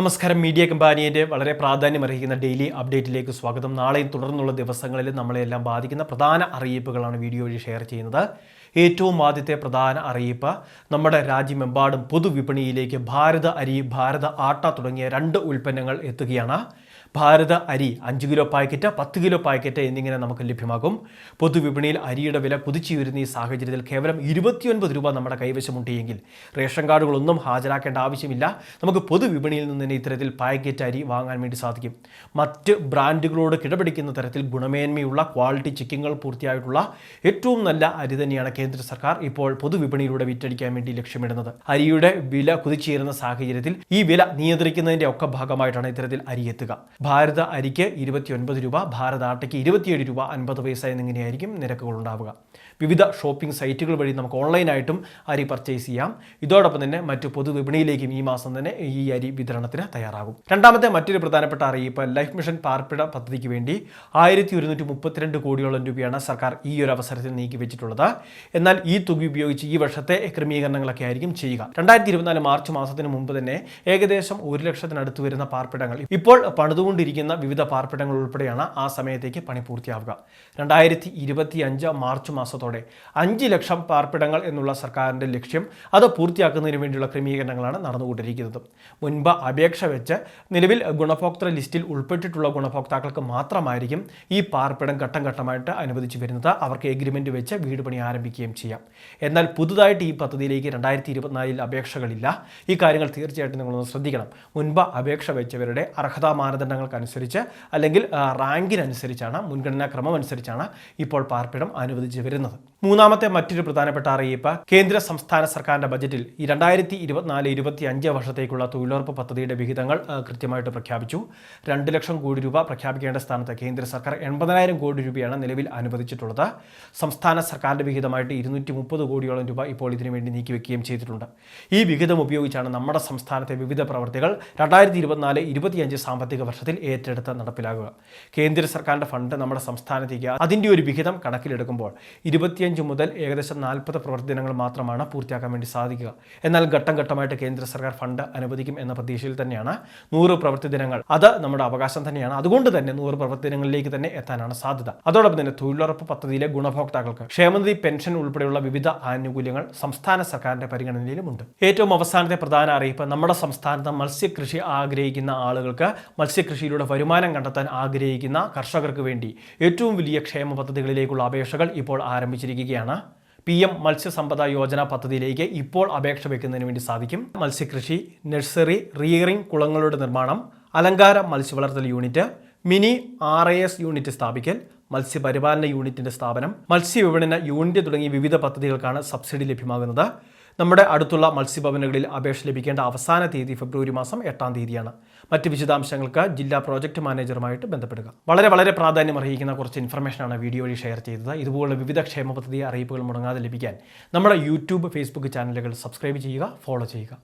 നമസ്കാരം. മീഡിയ കമ്പാനിയുടെ വളരെ പ്രാധാന്യം അർഹിക്കുന്ന ഡെയിലി അപ്ഡേറ്റിലേക്ക് സ്വാഗതം. നാളെയും തുടർന്നുള്ള ദിവസങ്ങളിൽ നമ്മളെല്ലാം ബാധിക്കുന്ന പ്രധാന അറിയിപ്പുകളാണ് വീഡിയോ വഴി ഷെയർ ചെയ്യുന്നത്. ഏറ്റവും ആദ്യത്തെ പ്രധാന അറിയിപ്പ് നമ്മുടെ രാജ്യമെമ്പാടും പൊതുവിപണിയിലേക്ക് ഭാരത അരി ഭാരത ആട്ട തുടങ്ങിയ രണ്ട് ഉൽപ്പന്നങ്ങൾ എത്തുകയാണ്. ഭാരത അരി അഞ്ച് കിലോ പാക്കറ്റ് പത്ത് കിലോ പാക്കറ്റ് എന്നിങ്ങനെ നമുക്ക് ലഭ്യമാകും. പൊതുവിപണിയിൽ അരിയുടെ വില കുതിച്ചുയരുന്ന ഈ സാഹചര്യത്തിൽ കേവലം ഇരുപത്തിയൊൻപത് രൂപ നമ്മുടെ കൈവശമുണ്ട് എങ്കിൽ റേഷൻ കാർഡുകളൊന്നും ഹാജരാക്കേണ്ട ആവശ്യമില്ല. നമുക്ക് പൊതുവിപണിയിൽ നിന്ന് തന്നെ ഇത്തരത്തിൽ പാക്കറ്റ് അരി വാങ്ങാൻ വേണ്ടി സാധിക്കും. മറ്റ് ബ്രാൻഡുകളോട് കിടപിടിക്കുന്ന തരത്തിൽ ഗുണമേന്മയുള്ള ക്വാളിറ്റി ചെക്കിങ്ങുകൾ പൂർത്തിയായിട്ടുള്ള ഏറ്റവും നല്ല അരി തന്നെയാണ് കേന്ദ്ര സർക്കാർ ഇപ്പോൾ പൊതുവിപണിയിലൂടെ വിറ്റടിക്കാൻ വേണ്ടി ലക്ഷ്യമിടുന്നത്. അരിയുടെ വില കുതിച്ചുയരുന്ന സാഹചര്യത്തിൽ ഈ വില നിയന്ത്രിക്കുന്നതിന്റെ ഒക്കെ ഭാഗമായിട്ടാണ് ഇത്തരത്തിൽ അരി എത്തുക. ഭാരത അരിക്ക് ഇരുപത്തിയൊൻപത് രൂപ ഭാരത ആട്ടയ്ക്ക് ഇരുപത്തിയേഴ് രൂപ അൻപത് പൈസ എന്നിങ്ങനെയായിരിക്കും നിരക്കുകൾ ഉണ്ടാവുക വിവിധ ഷോപ്പിംഗ് സൈറ്റുകൾ വഴി നമുക്ക് ഓൺലൈനായിട്ടും അരി പർച്ചേസ് ചെയ്യാം. ഇതോടൊപ്പം തന്നെ മറ്റു പൊതുവിപണിയിലേക്കും ഈ മാസം തന്നെ ഈ അരി വിതരണത്തിന് തയ്യാറാകും. രണ്ടാമത്തെ മറ്റൊരു പ്രധാനപ്പെട്ട അറിയിപ്പ് ലൈഫ് മിഷൻ പാർപ്പിട പദ്ധതിക്ക് വേണ്ടി ആയിരത്തി ഒരുന്നൂറ്റി മുപ്പത്തിരണ്ട് കോടിയോളം രൂപയാണ് സർക്കാർ ഈ ഒരു അവസരത്തിൽ നീക്കിവെച്ചിട്ടുള്ളത് എന്നാൽ ഈ തുക ഉപയോഗിച്ച് ഈ വർഷത്തെ ക്രമീകരണങ്ങളൊക്കെ ആയിരിക്കും ചെയ്യുക. രണ്ടായിരത്തി ഇരുപത്തിനാല് മാർച്ച് മാസത്തിന് മുമ്പ് തന്നെ ഏകദേശം ഒരു ലക്ഷത്തിനടുത്ത് വരുന്ന പാർപ്പിടങ്ങൾ ഇപ്പോൾ പണിതുകൊണ്ടിരിക്കുന്ന വിവിധ പാർപ്പിടങ്ങൾ ഉൾപ്പെടെയാണ് ആ സമയത്തേക്ക് പണി പൂർത്തിയാവുക. രണ്ടായിരത്തി ഇരുപത്തി അഞ്ച് മാർച്ച് മാസത്തോടെ അഞ്ച് ലക്ഷം പാർപ്പിടങ്ങൾ എന്നുള്ള സർക്കാരിന്റെ ലക്ഷ്യം അത് പൂർത്തിയാക്കുന്നതിന് വേണ്ടിയുള്ള ക്രമീകരണങ്ങളാണ് നടന്നുകൊണ്ടിരിക്കുന്നത്. മുൻപ് അപേക്ഷ വെച്ച് നിലവിൽ ഗുണഭോക്തൃ ലിസ്റ്റിൽ ഉൾപ്പെട്ടിട്ടുള്ള ഗുണഭോക്താക്കൾക്ക് മാത്രമായിരിക്കും ഈ പാർപ്പിടം ഘട്ടം ഘട്ടമായിട്ട് അനുവദിച്ചു വരുന്നത്. അവർക്ക് എഗ്രിമെന്റ് വെച്ച് വീട് പണി ആരംഭിക്കുകയും ചെയ്യാം. എന്നാൽ പുതുതായിട്ട് ഈ പദ്ധതിയിലേക്ക് രണ്ടായിരത്തി ഇരുപത്തിനാലിൽ അപേക്ഷകളില്ല. ഈ കാര്യങ്ങൾ തീർച്ചയായിട്ടും നിങ്ങളൊന്ന് ശ്രദ്ധിക്കണം. മുൻപ് അപേക്ഷ വെച്ചവരുടെ അർഹതാ മാനദണ്ഡങ്ങൾക്കനുസരിച്ച് അല്ലെങ്കിൽ റാങ്കിനനുസരിച്ചാണ് മുൻഗണനാ ക്രമം അനുസരിച്ചാണ് ഇപ്പോൾ പാർപ്പിടം അനുവദിച്ച് വരുന്നത്. മൂന്നാമത്തെ മറ്റൊരു പ്രധാനപ്പെട്ട അറിയിപ്പ് കേന്ദ്ര സംസ്ഥാന സർക്കാരിന്റെ ബജറ്റിൽ ഈ രണ്ടായിരത്തി ഇരുപത്തിനാല് ഇരുപത്തി അഞ്ച് വർഷത്തേക്കുള്ള തൊഴിലുറപ്പ് പദ്ധതിയുടെ വിഹിതങ്ങൾ കൃത്യമായിട്ട് പ്രഖ്യാപിച്ചു. രണ്ട് ലക്ഷം കോടി രൂപ പ്രഖ്യാപിക്കേണ്ട സ്ഥാനത്ത് കേന്ദ്ര സർക്കാർ എൺപതിനായിരം കോടി രൂപയാണ് നിലവിൽ അനുവദിച്ചിട്ടുള്ളത്. സംസ്ഥാന സർക്കാരിന്റെ വിഹിതമായിട്ട് ഇരുന്നൂറ്റി മുപ്പത് കോടിയോളം രൂപ ഇപ്പോൾ ഇതിനുവേണ്ടി നീക്കിവെക്കുകയും ചെയ്തിട്ടുണ്ട്. ഈ വിഹിതം ഉപയോഗിച്ചാണ് നമ്മുടെ സംസ്ഥാനത്തെ വിവിധ പ്രവർത്തികൾ രണ്ടായിരത്തി ഇരുപത്തിനാല് ഇരുപത്തിയഞ്ച് സാമ്പത്തിക വർഷത്തിൽ ഏറ്റെടുത്ത് നടപ്പിലാകുക. കേന്ദ്ര സർക്കാരിന്റെ ഫണ്ട് നമ്മുടെ സംസ്ഥാനത്തേക്ക് അതിന്റെ ഒരു വിഹിതം കണക്കിലെടുക്കുമ്പോൾ ഇരുപത്തിയഞ്ച് മുതൽ ഏകദേശം നാൽപ്പത് പ്രവർത്തനങ്ങൾ മാത്രമാണ് പൂർത്തിയാക്കാൻ വേണ്ടി സാധിക്കുക. എന്നാൽ ഘട്ടം ഘട്ടമായിട്ട് കേന്ദ്ര സർക്കാർ ഫണ്ട് അനുവദിക്കും എന്ന പ്രതീക്ഷയിൽ തന്നെയാണ് നൂറ് പ്രവൃത്തി ദിനങ്ങൾ. അത് നമ്മുടെ അവകാശം തന്നെയാണ്. അതുകൊണ്ട് തന്നെ നൂറ് പ്രവൃത്തി ദിനങ്ങളിലേക്ക് തന്നെ എത്താനാണ് സാധ്യത. അതോടൊപ്പം തന്നെ തൊഴിലുറപ്പ് പദ്ധതിയിലെ ഗുണഭോക്താക്കൾക്ക് ക്ഷേമനിധി പെൻഷൻ ഉൾപ്പെടെയുള്ള വിവിധ ആനുകൂല്യങ്ങൾ സംസ്ഥാന സർക്കാരിന്റെ പരിഗണനയിലുമുണ്ട്. ഏറ്റവും അവസാനത്തെ പ്രധാന അറിയിപ്പ് നമ്മുടെ സംസ്ഥാനത്ത് മത്സ്യകൃഷി ആഗ്രഹിക്കുന്ന ആളുകൾക്ക് മത്സ്യകൃഷിയിലൂടെ വരുമാനം കണ്ടെത്താൻ ആഗ്രഹിക്കുന്ന കർഷകർക്ക് വേണ്ടി ഏറ്റവും വലിയ ക്ഷേമ പദ്ധതികളിലേക്കുള്ള അപേക്ഷകൾ ഇപ്പോൾ ആരംഭിച്ചിരിക്കുകയാണ്. പി എം മത്സ്യസമ്പദ യോജന പദ്ധതിയിലേക്ക് ഇപ്പോൾ അപേക്ഷ വയ്ക്കുന്നതിന് വേണ്ടി സാധിക്കും. മത്സ്യകൃഷി നഴ്സറി റിയറിംഗ് കുളങ്ങളുടെ നിർമ്മാണം അലങ്കാര മത്സ്യവളർത്തൽ unit mini R A S unit സ്ഥാപിക്കൽ മത്സ്യപരിപാലന യൂണിറ്റിന്റെ സ്ഥാപനം മത്സ്യവിപണന യൂണിറ്റ് തുടങ്ങിയ വിവിധ പദ്ധതികൾക്കാണ് സബ്സിഡി ലഭ്യമാകുന്നത്. നമ്മുടെ അടുത്തുള്ള മത്സ്യഭവനുകളിൽ അപേക്ഷ ലഭിക്കേണ്ട അവസാന തീയതി ഫെബ്രുവരി മാസം എട്ടാം തീയതിയാണ്. മറ്റ് വിശദാംശങ്ങൾക്ക് ജില്ലാ പ്രോജക്റ്റ് മാനേജറുമായിട്ട് ബന്ധപ്പെടുക. വളരെ വളരെ പ്രാധാന്യം അർഹിക്കുന്ന കുറച്ച് ഇൻഫർമേഷനാണ് വീഡിയോ വഴി ഷെയർ ചെയ്തത്. ഇതുപോലുള്ള വിവിധ ക്ഷേമ പദ്ധതി അറിയിപ്പുകൾ മുടങ്ങാതെ ലഭിക്കാൻ നമ്മുടെ യൂട്യൂബ് ഫേസ്ബുക്ക് ചാനലുകൾ സബ്സ്ക്രൈബ് ചെയ്യുക ഫോളോ ചെയ്യുക.